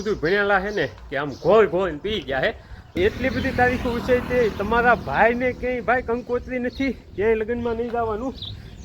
બધું ભણેલા છે ને કે આમ ઘોર ઘોર પી ગયા હે. એટલી બધી તારીખો વિષય તે તમારા ભાઈને ક્યાંય ભાઈ કંકોત્રી નથી, ક્યાંય લગ્નમાં નહીં જવાનું.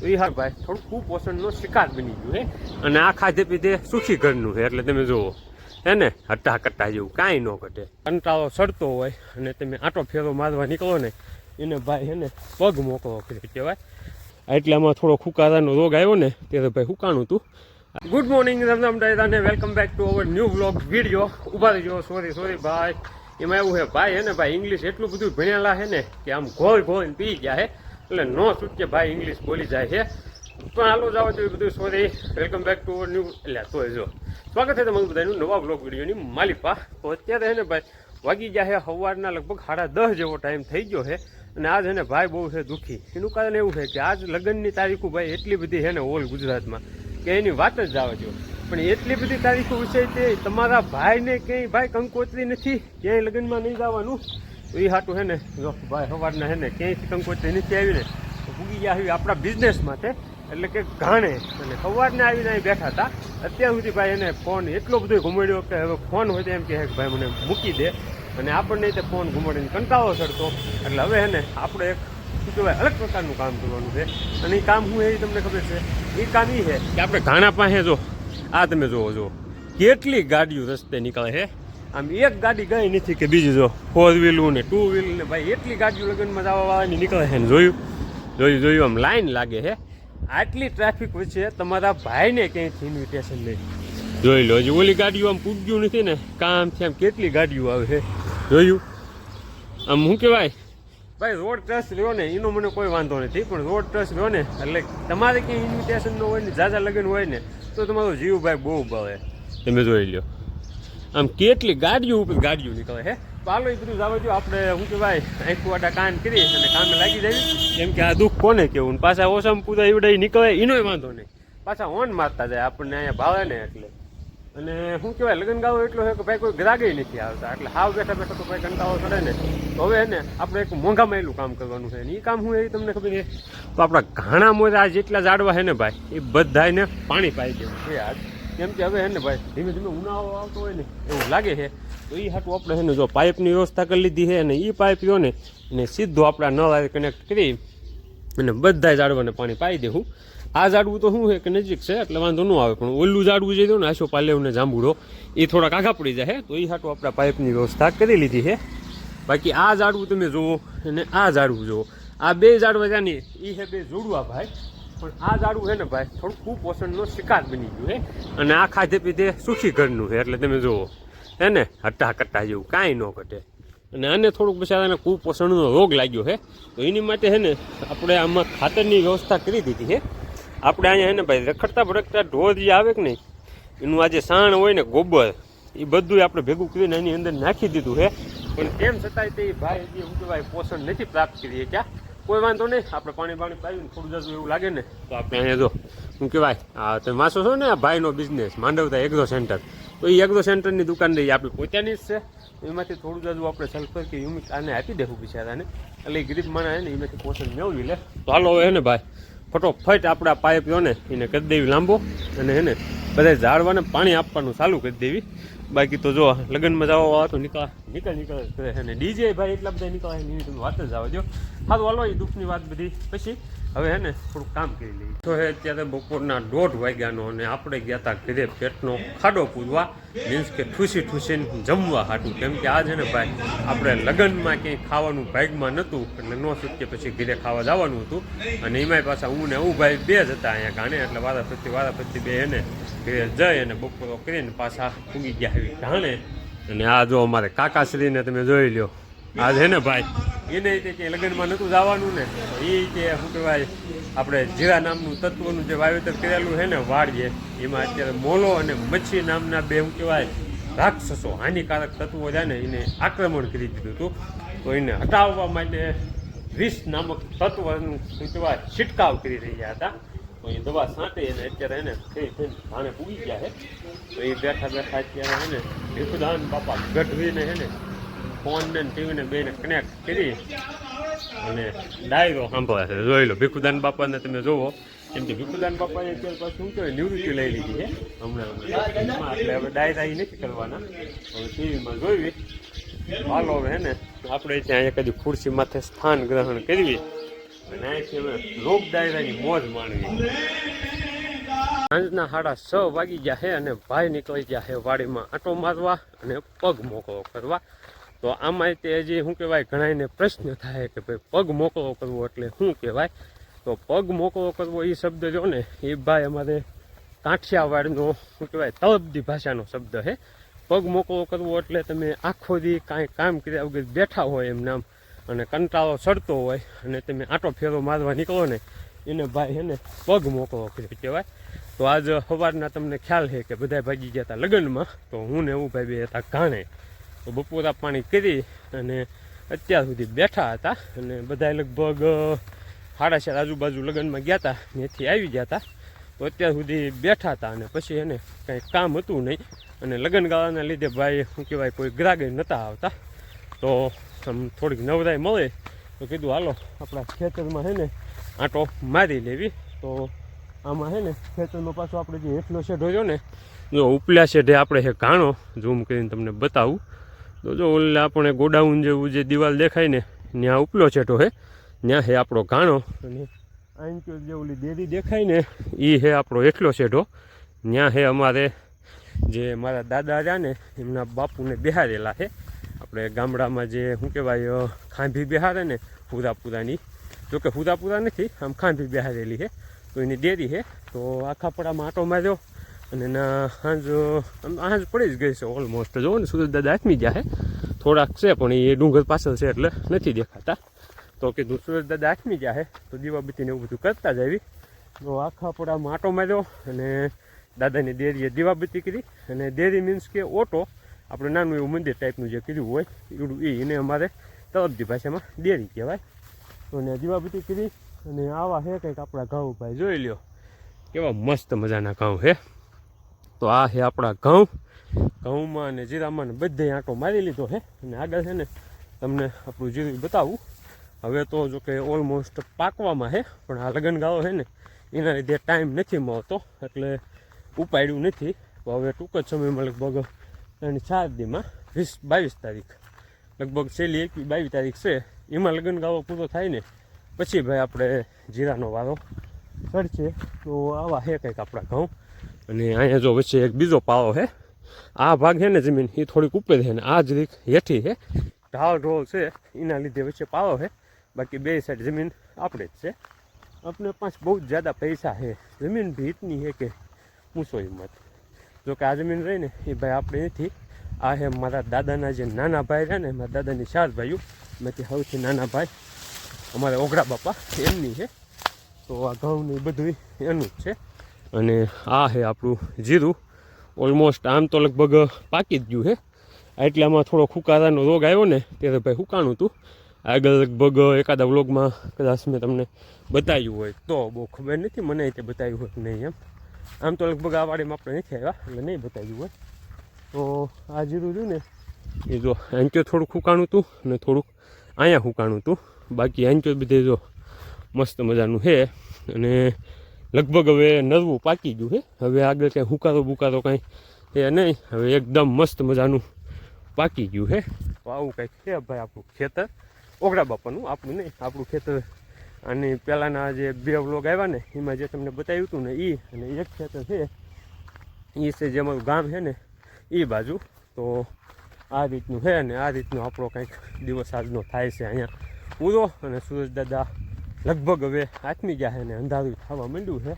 તો એ હા ભાઈ થોડું કુપોષણનો શિકાર બની ગયું હે. અને આ ખાધે પીધે સુખી ઘરનું છે એટલે તમે જુઓ. હે ને? હટ્ટા કટ્ટા જેવું કાંઈ ન ઘટે. કંટાળો સડતો હોય અને તમે આટો ફેરો મારવા નીકળો ને, એને ભાઈ હે ને પગ મોકળો કરી કહેવાય. એટલે આમાં થોડો ખુકારાનો રોગ આવ્યો ને, ત્યારે ભાઈ ફૂકાણું હતું ગુડ મોર્નિંગ રમઝામ ડાયરાને welcome back to our new vlog video ઊભા રહીજો. સોરી સોરી ભાઈ. એમાં એવું છે, ભાઈ, હે ભાઈ ઇંગ્લિશ એટલું બધું ભણેલા છે ને કે આમ ઘોલ ઘોલ પી ગયા છે એટલે નો છૂટકે ભાઈ ઇંગ્લિશ બોલી જાય છે પણ હાલો જાવ તો એ બધું sorry welcome back to our new એટલે તો જો. સ્વાગત છે તમારું બધાનું નવા બ્લોગ વિડીયોની માલિપા. તો અત્યારે હે ને ભાઈ, વાગી ગયા છે સવારના લગભગ સાડા દસ જેવો ટાઈમ થઈ ગયો છે અને આજ એને ભાઈ બહુ છે દુઃખી. એનું કારણ એવું છે કે આજ લગ્નની તારીખો ભાઈ એટલી બધી છે ને ઓલ ગુજરાતમાં. કે એની વાત જ જવા જો પણ એટલી બધી તારીખો વિષય તે તમારા ભાઈને ક્યાંય ભાઈ કંકોત્રી નથી, ક્યાંય લગ્નમાં નહીં જવાનું. તો એ હાટું હે ને ભાઈ સવારના હે ને, ક્યાંયથી કંકોત્રી નથી આવીને, તો ભૂગી ગયા આવી આપણા બિઝનેસ માટે. એટલે કે ઘાણે. અને સવારને આવીને અહીં બેઠા હતા. અત્યાર સુધી ભાઈ એને ફોન એટલો બધો ઘુમાડ્યો કે હવે ફોન હોય તો એમ કે ભાઈ મને મૂકી દે. અને આપણને તે ફોન ઘુમાડીને કંટાળો ચડતો. એટલે હવે હે ને, આપણે એક શું કહેવાય? અલગ પ્રકારનું કામ કરવાનું છે. અને એ કામ શું એ તમને ખબર છે, એ કામ એ છે કે આપણે ઘાણા પાસે જો, આ તમે જુઓ જો કેટલી ગાડીઓ રસ્તે નીકળે છે. આમ એક ગાડી ગઈ નથી કે બીજી જો ફોર વ્હીલું ને ટુ વ્હીલ ને ભાઈ એટલી ગાડીઓ લગ્નમાં જવા વાળાની નીકળે છે જોયું? જોયું જોયું, આમ લાઈન લાગે છે. આટલી ટ્રાફિક વચ્ચે તમારા ભાઈને ક્યાંયથી ઇન્વિટેશન નહીં જોઈ લો, હજી ઓલી ગાડીઓ આમ પૂગ્યું નથી ને, કામ છે, આમ કેટલી ગાડીઓ આવે છે. જોયું? આમ શું કહેવાય ભાઈ રોડ ટ્રસ્ટ લ્યો ને, એનો મને કોઈ વાંધો નથી, પણ રોડ ટ્રસ્ટ લ્યો ને, એટલે તમારે ક્યાંય ઇન્વિટેશન હોય ને ઝાઝા લગ્ન હોય ને, તો તમારો જીવ ભાઈ બહુ ભાવે. તમે જોઈ લો આમ કેટલી ગાડીઓ ઉપર ગાડીઓ નીકળે હે? પાલો એ બધું જવા જો આપણે શું કહેવાય આંખું વાટા કાન કરી અને કામે લાગી જાય કેમ કે આ દુઃખ કોને કેવું પાછા ઓસમ પૂજા એવડે નીકળે એનોય વાંધો નહીં. પાછા ઓન મારતા જાય, આપણને અહીંયા ભાવે ને એટલે. અને શું કહેવાય, લગ્ન ગાવો એટલો છે કે ભાઈ કોઈ ગ્રાગે નથી આવતા. એટલે હાવ બેઠા બેઠા તો ભાઈ કંટાળો ચડે ને. તો હવે ને, આપણે એક મોંઘા માયલું કામ કરવાનું છે અને એ કામ શું એ તમને ખબર છે? તો આપણા ઘણા મોજા જેટલા ઝાડવા છે ને ભાઈ, એ બધાને પાણી પાઈ દેવું છે આજ કેમ કે હવે હે ને ભાઈ, ધીમે ધીમે ઉનાળો આવતો હોય ને, એવું લાગે છે. તો એ હાટું આપણે છે ને જો પાઇપની વ્યવસ્થા કરી લીધી છે અને એ પાઇપ રહ્યો ને એને સીધો આપણા નળ કનેક્ટ કરી અને બધા ઝાડવાને પાણી પાઈ દેવું. આ ઝાડવું તો શું છે કે નજીક છે, એટલે વાંધો ન આવે, પણ ઓલું ઝાડવું જે ને આશો પાલેવ ને જાંબુડો એ થોડા કાઘા પડી જાય તો એ હાટું આપણા પાઇપની વ્યવસ્થા કરી લીધી છે. બાકી આ ઝાડવું તમે જુઓ અને આ ઝાડવું જુઓ. આ બે ઝાડવા જાની એ છે બે જોડવા ભાઈ. પણ આ ઝાડવું છે ને ભાઈ, થોડું કુપોષણનો શિકાર બની ગયું હે. અને આ ખાધે પીધે સુખી ઘરનું છે એટલે તમે જુઓ. હે ને? હટ્ટા કટ્ટા જેવું કાંઈ ન ઘટે. અને આને થોડુંક બિચારાને કુપોષણનો રોગ લાગ્યો છે તો એની માટે છે ને, આપણે આમાં ખાતરની વ્યવસ્થા કરી દીધી છે આપણે અહીંયા હે ને ભાઈ, રખડતા ભરખતા ઢોર જે આવે કે નહીં, એનું આ જે સાણ હોય ને ગોબર, એ બધું આપણે ભેગું કરીને એની અંદર નાખી દીધું છે પણ તેમ છતાંય તે ભાઈ હજી શું કહેવાય પોષણ નથી પ્રાપ્ત કરી શક્યા. કોઈ વાંધો નહીં, આપણે પાણી પાણી પાવીને થોડું જતું એવું લાગે ને, તો આપણે અહીંયા જો, શું કહેવાય, આ તમે વાંચો છો ને આ ભાઈનો બિઝનેસ માંડવતા એગ્રો સેન્ટર તો એ એગ્રો સેન્ટરની દુકાન રહી આપણી પોતાની જ છે. એમાંથી થોડું જાજુ આપણે સલ્ફર કે યુમિક આને આપી દેવું બિચારાને. એટલે એ ગરીબ માણસ ને એમાંથી પોષણ મેળવી લે. તો હાલો હવે ને ભાઈ, ફટોફટ આપણા પાઇપ ને, એને કરી દેવી લાંબો. અને એને બધા ઝાડવાને પાણી આપવાનું ચાલુ કરી દેવી. બાકી તો જો, લગ્નમાં જવા વાળા તો નીકળા. નીકળ નીકળ. અને ડીજે ભાઈ એટલા બધા નીકળે. એની વાત જ આવવા હા તો હાલો, એ દુઃખની વાત બધી. પછી હવે હે ને, થોડુંક કામ કરી લઈએ. તો હે, અત્યારે બપોરના દોઢ વાગ્યાનો અને આપણે ગયા હતા ઘરે પેટનો ખાડો પૂરવા. મીન્સ કે ઠૂસી ઠૂસીને જમવા હાટું. કેમ કે છે ને ભાઈ, આપણે લગ્નમાં ક્યાંય ખાવાનું ભાગમાં નહોતું, એટલે ન શક્ય પછી ઘરે ખાવા જવાનું હતું. અને એમાંય પાછા હું ને હું ભાઈ બે જ હતા અહીંયા ગાણે, એટલે વારા ફરતી વારા ફરતી બે એને ઘરે જઈ અને બપોરો કરીને પાછા ઉગી ગયા. એવી ઢાણે અને આ જો અમારે કાકાશ્રીને તમે જોઈ લ્યો. આ છે ને ભાઈ? એને કે લગ્નમાં નહોતું જવાનું ને એ કે શું કહેવાય, આપણે જીરા નામનું તત્વનું જે વાવેતર કરેલું છે ને વાડીએ એમાં અત્યારે મોલો અને મચ્છી નામના બે શું કહેવાય, રાક્ષસો, હાનિકારક તત્વો છે ને, એને આક્રમણ કરી દીધું હતું. તો એને હટાવવા માટે વિષ નામક તત્વનું શું કહેવાય, છિટકાવ કરી રહ્યા હતા. તો એ દવા છાંટી અને અત્યારે એને થઈ થઈને ભાણે પૂગી ગયા છે. તો એ બેઠા બેઠા અત્યારે છે ને ભીખુદાન બાપા ગઢવીને છે ને ફોનને ને ટીવીને બેને કનેક્ટ કરી અને ડાયરો સાંભળે છે. જોઈ લો ભીખુદાન બાપાને તમે જોવો. કેમ કે ભીખુદાન બાપાએ અત્યારે પાછું શું કહેવાય નિવૃત્તિ લઈ લીધી છે. હમણાં. એટલે હવે ડાયરા નથી કરવાના. હવે ટીવીમાં જોઈવી હાલો હવે ને આપણે ત્યાં એક કદી ખુરશી માથે સ્થાન ગ્રહણ કરવી અને અહીંથી હવે લોક ડાયરાની મોજ માણવી સાંજના સાડા છ વાગી ગયા છે અને ભાઈ નીકળી ગયા છે વાડીમાં આંટો મારવા અને પગ મોકળો કરવા. તો આમાં તે હજી શું કહેવાય ઘણાને પ્રશ્ન થાય કે ભાઈ પગ મોકળો કરવો એટલે શું કહેવાય? તો પગ મોકળો કરવો એ શબ્દ જો ને એ ભાઈ અમારે કાઠિયાવાડનો શું કહેવાય તળબદી ભાષાનો શબ્દ છે પગ મોકળો કરવો એટલે તમે આખો દી કાંઈ કામ કર્યા વગર બેઠા હોય એમ નામ, અને કંટાળો ચડતો હોય, અને તમે આંટો ફેરો મારવા નીકળો ને, એને ભાઈ એને પગ મોકળો કર્યો કહેવાય. તો આજ સવારના તમને ખ્યાલ છે કે બધા ભાગી ગયા હતા લગ્નમાં, તો હું ને એવું ભાઈ બે હતા ઘાણે. બપોરા પાણી કરી અને અત્યાર સુધી બેઠા હતા અને બધા લગભગ સાડા ચાર આજુબાજુ લગ્નમાં ગયા હતા ત્યાંથી આવી ગયા હતા. તો અત્યાર સુધી બેઠા હતા અને પછી એને કંઈ કામ હતું નહીં. અને લગ્ન ગાળાના લીધે ભાઈ, શું કહેવાય, કોઈ ગ્રાહક નહોતા આવતા. તો આમ થોડીક નવરાઈ મળે તો કીધું, હાલો, આપણા ખેતરમાં છે ને આંટો મારી લેવી. તો આમાં છે ને ખેતરમાં પાછો આપણે જે હેઠલો શેઢ હોય ને, જો ઉપલા શેઢે આપણે છે ઘાણો, ઝૂમ કરીને તમને બતાવું. તો જો ઓલે આપણે ગોડાઉન જેવું જે દિવાલ દેખાય ને ત્યાં ઉપલો છેટો છે ત્યાં હે આપણો ઘાણો. અને આંચો જે ઓલી દેરી દેખાય ને એ હે આપણો એટલો છેટો ત્યાં હે અમારે જે મારા દાદા રહ્યા ને, એમના બાપુને બેહારેલા છે આપણે ગામડામાં જે, શું કહેવાય ખાંભી બિહારે ને, હુરાપુરાની. જોકે હુદાપુરા નથી, આમ ખાંભી બિહારેલી છે તો એની ડેરી છે તો આખા પડામાં આટો માર્યો. અને ના, હાંજ, આમ હાંજ પડી જ ગઈ છે ઓલમોસ્ટ જો ને સુરત દાદા આથમી ગયા છે થોડાક છે, પણ એ ડુંગર પાછળ છે એટલે નથી દેખાતા. તો કે સુરત દાદા આથમી ગયા છે તો દીવાબત્તીને એવું બધું કરતા જ આવી. તો આખા પડામાં આટો માર્યો અને દાદાની દેરીએ દીવાબત્તી કરી. અને દેરી મીન્સ કે ઓટો, આપણે નાનું એવું મંદિર ટાઈપનું જે કર્યું હોય એવું એ એને અમારે તળપદી ભાષામાં ડેરી કહેવાય. તો ને દીવાબત્તી કરી અને આવા હે કંઈક આપણા ઘઉં ભાઈ જોઈ લ્યો. કેવા મસ્ત મજાના ઘઉં છે તો આ છે આપણા ઘઉં. ઘઉંમાં અને જીરામાં ને બધે આંટો મારી લીધો છે અને આગળ છે ને તમને આપણું જીરું બતાવું. હવે તો જો કે ઓલમોસ્ટ પાકવામાં છે પણ આ લગ્ન ગાળો છે ને એના લીધે ટાઈમ નથી મળતો, એટલે ઉપાડ્યું નથી. તો હવે ટૂંક જ સમયમાં લગભગ ત્રણ ચાર દીમાં, વીસ, બાવીસ તારીખ. લગભગ છેલ્લી એકવીસ બાવીસ તારીખ છે. એમાં લગ્ન ગાળો પૂરો થાય ને પછી ભાઈ આપણે જીરાનો વારો ચડશે તો આવા છે કંઈક આપણા ઘઉં. અને અહીંયા જો વચ્ચે એક બીજો પાળો છે આ ભાગ છે ને જમીન એ થોડીક ઉપર છે ને આ જ રીત હેઠી છે ઢાળ ઢોળ છે, એના લીધે વચ્ચે પાળો છે બાકી બે સાઈડ જમીન આપણે જ છે. આપણે પાંચ બહુ જ જ્યાદા પૈસા છે જમીન ભી ઇતની છે કે પૂછો હિંમત જો કે આ જમીન રહી ને એ ભાઈ આપણે નથી આ છે મારા દાદાના જે નાના ભાઈ છે ને, મારા દાદાની ચાર ભાઈઓ, એમાંથી સૌથી નાના ભાઈ, અમારા ઓગડા બાપા, એમની છે તો આ ઘઉં ને એ બધું એનું જ છે. અને આ છે આપણું જીરું. ઓલમોસ્ટ આમ તો લગભગ પાકી જ ગયું છે એટલે આમાં થોડો ખુકારાનો રોગ આવ્યો ને ત્યારે ભાઈ હુકાણું હતું. આગળ લગભગ એકાદા વ્લોગમાં કદાચ મેં તમને બતાવ્યું હોય તો બહુ ખબર નથી, મને તે બતાવ્યું હોય નહીં એમ. આમ તો લગભગ આ વાડીમાં આપણે નથી આવ્યા, એટલે નહીં બતાવ્યું હોય. તો આ જીરું રહ્યું ને, એ જો એન્ચો થોડુંક હુકાણું હતું ને થોડુંક અહીંયા હુકાણું હતું. બાકી એન્ચો બધે જો મસ્ત મજાનું છે અને લગભગ હવે નરવું પાકી ગયું છે હવે આગળ ક્યાંય હુકારો બુકારો કાંઈ એ નહીં. હવે એકદમ મસ્ત મજાનું પાકી ગયું છે તો આવું કંઈક છે ભાઈ આપણું ખેતર? ઓગળા બાપાનું, આપણું નહીં. આપણું ખેતર અને પહેલાંના જે બે વ્લોગ આવ્યા ને, એમાં જે તમને બતાવ્યું હતું ને એ અને એક ખેતર છે. એ છે જે અમારું ગામ છે ને એ બાજુ. તો આ રીતનું છે અને આ રીતનો આપણો કંઈક દિવસ આજનો થાય છે અહીંયા પૂરો. અને સુરજ દાદા લગભગ હવે આથમી ગયા છે અને અંધારું થવા માંડ્યું છે.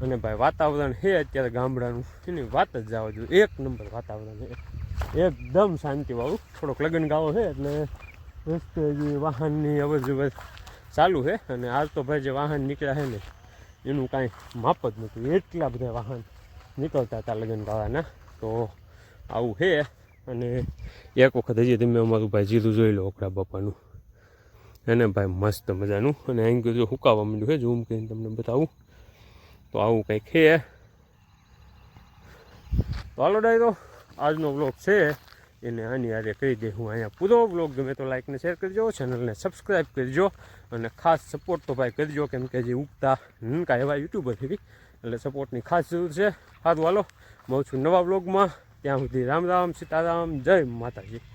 અને ભાઈ વાતાવરણ છે અત્યારે ગામડાનું. એની વાત જ જવા જોઈએ એક નંબર વાતાવરણ છે. એકદમ શાંતિવાળું. થોડોક લગ્ન ગાવો છે એટલે રસ્તે વાહનની અવજ અવજ ચાલુ છે. અને આજ તો ભાઈ જે વાહન નીકળ્યા છે ને, એનું કાંઈ માપ જ નહોતું એટલા બધા વાહન નીકળતા હતા લગ્ન ગાવાના તો આવું છે. અને એક વખત હજી તમે અમારું ભાઈ જીરું જોઈ લો ઓકડા બાપાનું. એને ભાઈ, મસ્ત મજાનું. અને અહીં જો હુકાવા માંડ્યું છે ઝૂમ કરીને તમને બતાવું. તો આવું કંઈક છે તો હાલો ડાયરો આજનો બ્લોગ છે. એને આની હારે કહી દે, હું અહીંયા પૂરો બ્લોગ ગમે તો લાઇકને શેર કરજો ચેનલને સબસ્ક્રાઈબ કરજો. અને ખાસ સપોર્ટ તો ભાઈ કરજો, કેમ કે જે ઉગતા નનકા એવા યુટ્યુબર છે એટલે સપોર્ટની ખાસ જરૂર છે. સારું હાલો. મળું છું નવા બ્લોગમાં ત્યાં સુધી રામ રામ, સીતારામ, જય માતાજી.